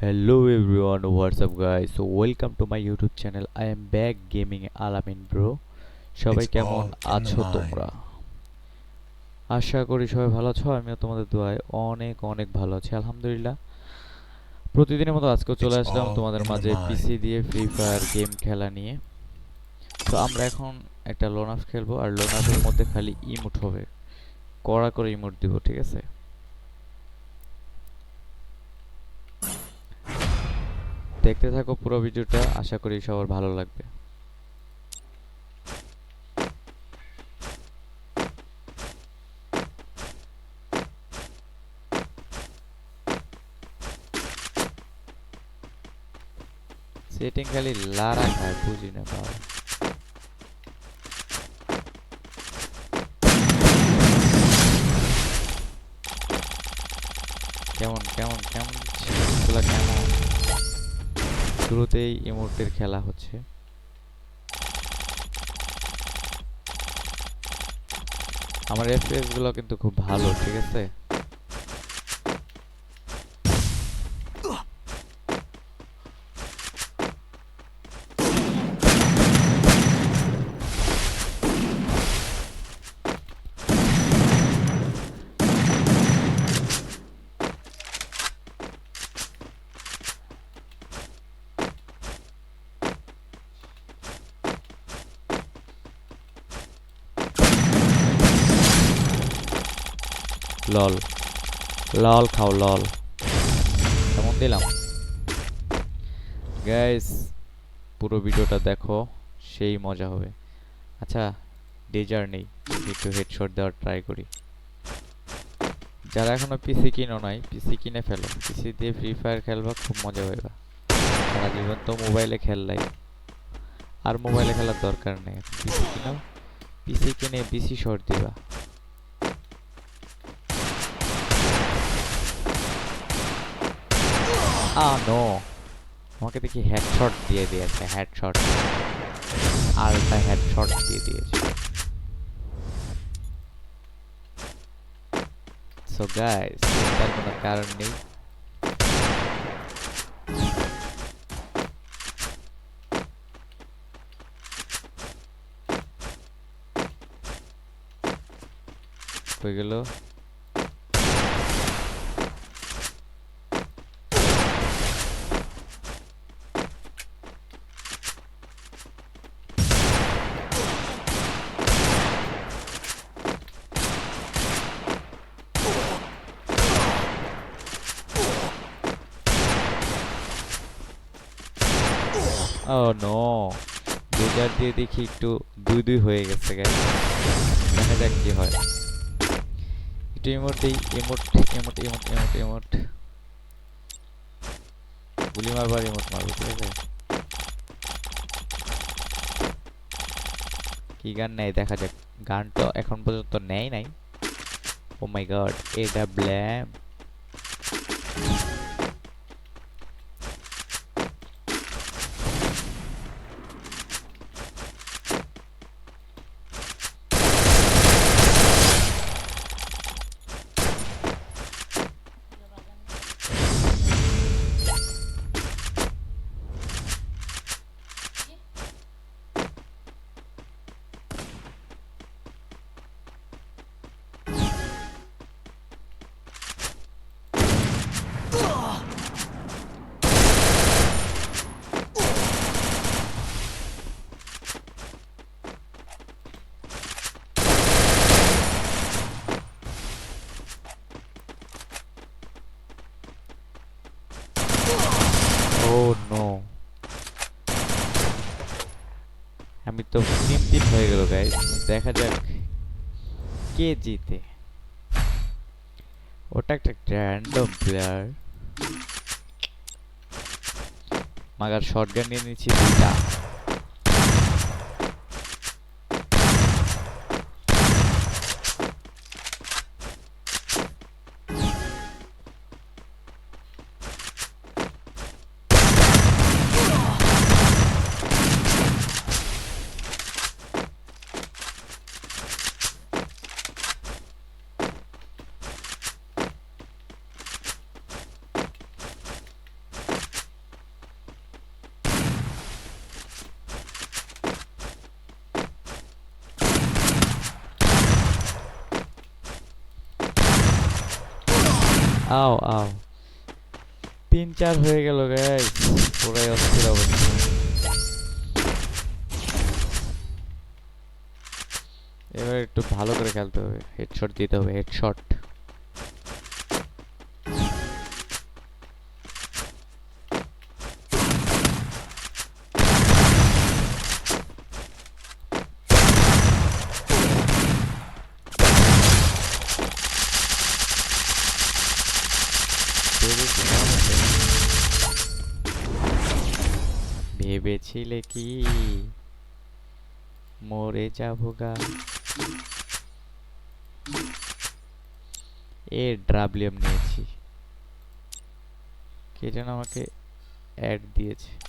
Hello everyone, what's up guys? So welcome to my YouTube channel. I am back gaming Alamin bro. সবাই কেমন আছো. তোমরা আশা করি সবাই ভালো আছো আমিও তোমাদের দোয়ায় অনেক অনেক ভালো আছি আলহামদুলিল্লাহ প্রতিদিনের মতো আজকেও চলে আসলাম তোমাদের মাঝে. পিসি দিয়ে ফ্রি ফায়ার গেম খেলা নিয়ে তো আমরা এখন একটা লোনাফ খেলব আর লোনাফের মধ্যে খালি ইমোট হবে কড়া করে ইমোট দিব ঠিক আছে দেখতে থাকো পুরো ভিডিওটা, আশা করি সবার ভালো লাগবে। সেটিং খালি লারা খায়, বুঝি না বাবা কেমন কেমন কেমন? কেমন? শুরুতেই ইমোটের খেলা হচ্ছে। আমার এফপিএসগুলো কিন্তু খুব ভালো ঠিক আছে? লল। লল খাও লল। কেমন দিলাম। গাইস পুরো ভিডিওটা দেখো, সেই মজা হবে। আচ্ছা ডেজার নেই। একটু হেডশট দেওয়ার ট্রাই করি। যারা এখনও পিসি কিনো নাই পিসি কিনে ফেলো। পিসি দিয়ে ফ্রি ফায়ার খেলবা, খুব মজা পাইবা। সারা জীবন তো মোবাইলে খেললাই। আর মোবাইলে খেলার দরকার নেই। পিসি কিনো পিসি কিনে পিসি শট দিবা। আ নো আমাকে দেখি হেডশট দিয়ে দিয়েছে হেডশট আলটা হেডশট দিয়ে দিয়েছে। সো গাইস তার কোনো কারণ নেই। হয়ে গেল? ও নো ডেজার দিয়ে দেখি একটু দুই দুই হয়ে গেছে গাইস দেখা যাক কি হয়। একটু ইমোট দেই emote emote emote emote emote গুলি মারবার ইমোট মারবো, ঠিক আছে? কি গান নেই দেখা যাক। গান তো এখন পর্যন্ত নেই। নাই ও মাই গড এটা ব্ল্যাম ও নো আমি টিম তিন হয়ে গেল গাইস দেখা যাক কে জিতে। ওটা একটা র্যান্ডম প্লেয়ার মাগার শর্টগান নিয়ে নিচ্ছি দুইটা। আও আও। তিন চার হয়ে গেল গাইস পুরাই অস্থির অবস্থা। এবার একটু ভালো করে খেলতে হবে। হেডশট দিতে হবে হেডশট ভেবেছিলে কি? মরে যাব গা। এ ড্রাবলিয়াম নিয়েছি। কে যেন আমাকে অ্যাড দিয়েছে।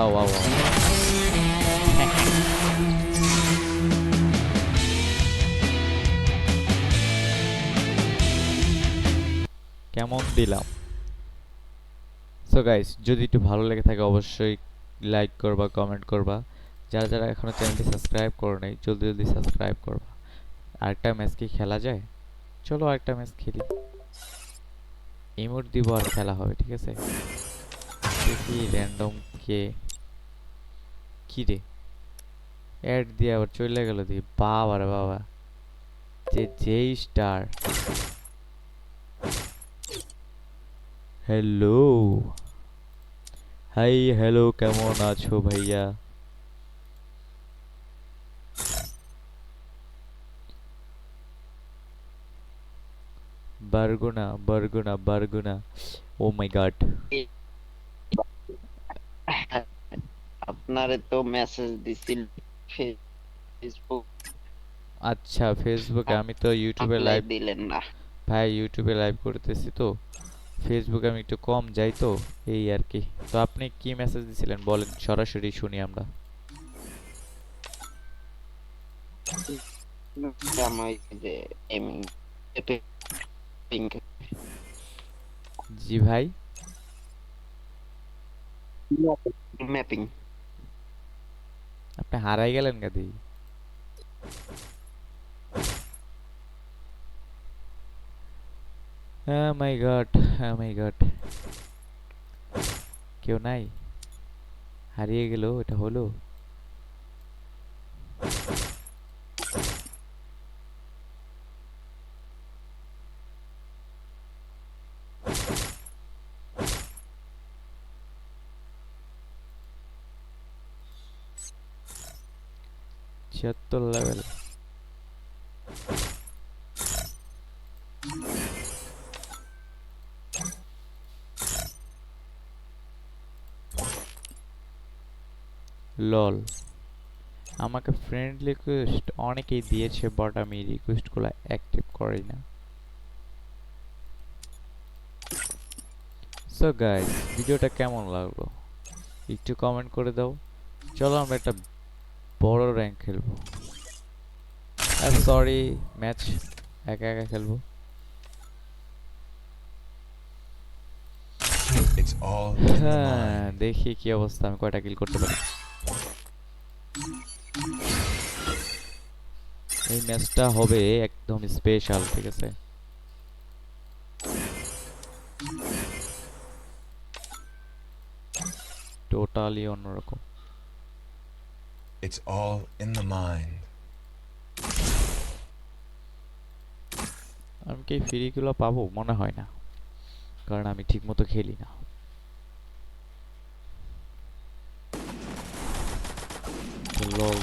আও আও আও কেমন দিলাম? সো গাইস যদি একটু ভালো লেগে থাকে অবশ্যই লাইক করবা কমেন্ট করবা। যারা যারা এখনও চ্যানেলটি সাবস্ক্রাইব করো নাই, জলদি জলদি সাবস্ক্রাইব করবা। আরেকটা ম্যাচ কি খেলা যায়? চলো আরেকটা ম্যাচ খেলি। ইমোট দিব আর খেলা হবে, ঠিক আছে? দেখি র্যান্ডম কে কি অ্যাড দিয়ে আবার চলে গেল দি বাবা বাবা। যে যেই স্টার হ্যালো হাই হ্যালো কেমন আছো ভাইয়া? বারগুনা বারগুনা বারগুনা। ও মাই গড আপনারে তো মেসেজ দিছিল ফেসবুক আচ্ছা ফেসবুকে আমি তো ইউটিউবে লাইভ দিলেন না। ভাই ইউটিউবে লাইভ করতেছি তো। ফেসবুকে আমি একটু কম যাই তো এই আর কি। তো আপনি কি মেসেজ দিছিলেন? বলেন সরাসরি শুনি আমরা। জি ভাই। ম্যাপিং আপনি হারাই গেলেন গাদি মাই গড মাই গড কেউ নাই? হারিয়ে গেল এটা হলো? ছিয়াত্তর লেভেল লল আমাকে ফ্রেন্ড রিকোয়েস্ট অনেকেই দিয়েছে বাট আমি রিকোয়েস্টগুলো অ্যাক্টিভ করি না। সো গাইস ভিডিওটা কেমন লাগল? একটু কমেন্ট করে দাও। চলো আমরা একটা বড় র্যাঙ্ক খেলব। আর সরি ম্যাচ একা একা খেলব। হ্যাঁ. দেখি কি অবস্থা আমি কয়টা কিল করতে পারি। এই ম্যাচটা হবে একদম স্পেশাল ঠিক আছে? টোটালি অন্যরকম। It's all in the mind. আমি কি ফ্রিগুলো পাবো? মনে হয় না। কারণ আমি ঠিকমতো খেলি না। লল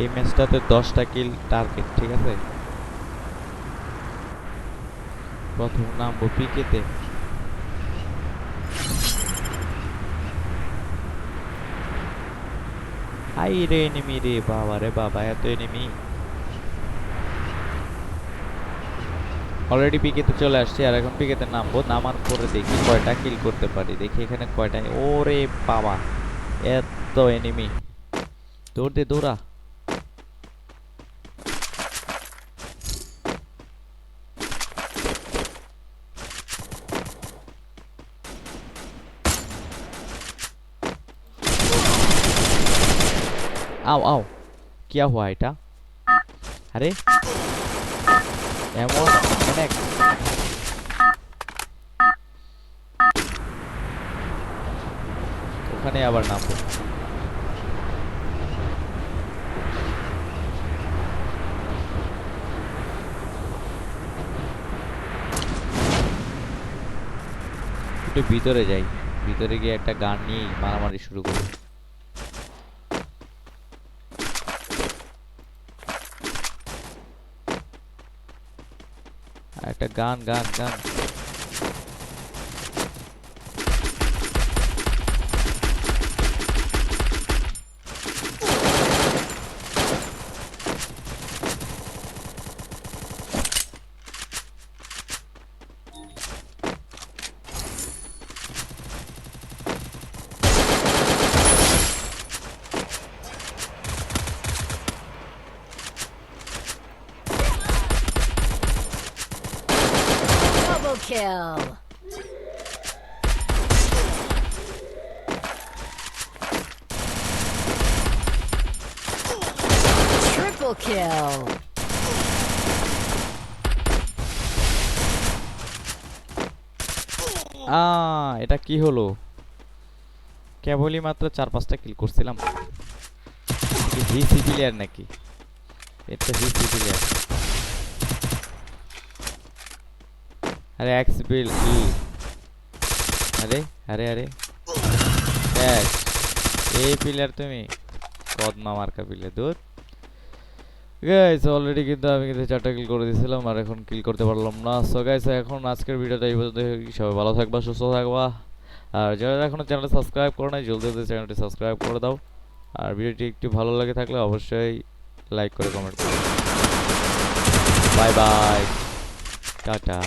এই ম্যাচটাতে দশটা কিল টার্গেট ঠিক আছে? প্রথম নামবো পিকেতে। হাই রে এনিমি রে বাবা রে বাবা, এত এনিমি অলরেডি পিকেতে চলে আসছি, আর এখন পিকেতে নামবো, নামার পরে দেখি কয়টা কিল করতে পারি। দেখি এখানে কয়টা ওরে বাবা। এত এনিমি দৌড় দে দৌড়া आओ आओ क्या हुआ এটা আরে এমন অনেক ওখানে আবার নামবো। একটু ভিতরে যাই। ভিতরে গিয়ে একটা গান নিয়ে মারামারি শুরু করি। একটা গান গান গান। Kill. Triple kill. আ এটা কি হলো কেবলই মাত্র চার পাঁচটা কিল করছিলাম কি ভিসি প্লেয়ার নাকি এটা ভিসি প্লেয়ার আরে এক্স বিল, ই। আরে আরে আরে। এক এই প্লেয়ার তুমি কদমা মার্কা প্লেয়ার দূর। গাইস অলরেডি কিন্তু আমি কিন্তু চারটা কিল করে দিয়েছিলাম আর এখন কিল করতে পারলাম না। সো গাইস এখন আজকের ভিডিওটা এই পর্যন্ত। সবাই ভালো থাকবা, সুস্থ থাকবা। আর যারা এখনও চ্যানেলটা সাবস্ক্রাইব করে নাই, জলদি জলদি চ্যানেলটি সাবস্ক্রাইব করে দাও। আর ভিডিওটি একটু ভালো লাগে থাকলে অবশ্যই লাইক করে কমেন্ট করো। Bye bye tata.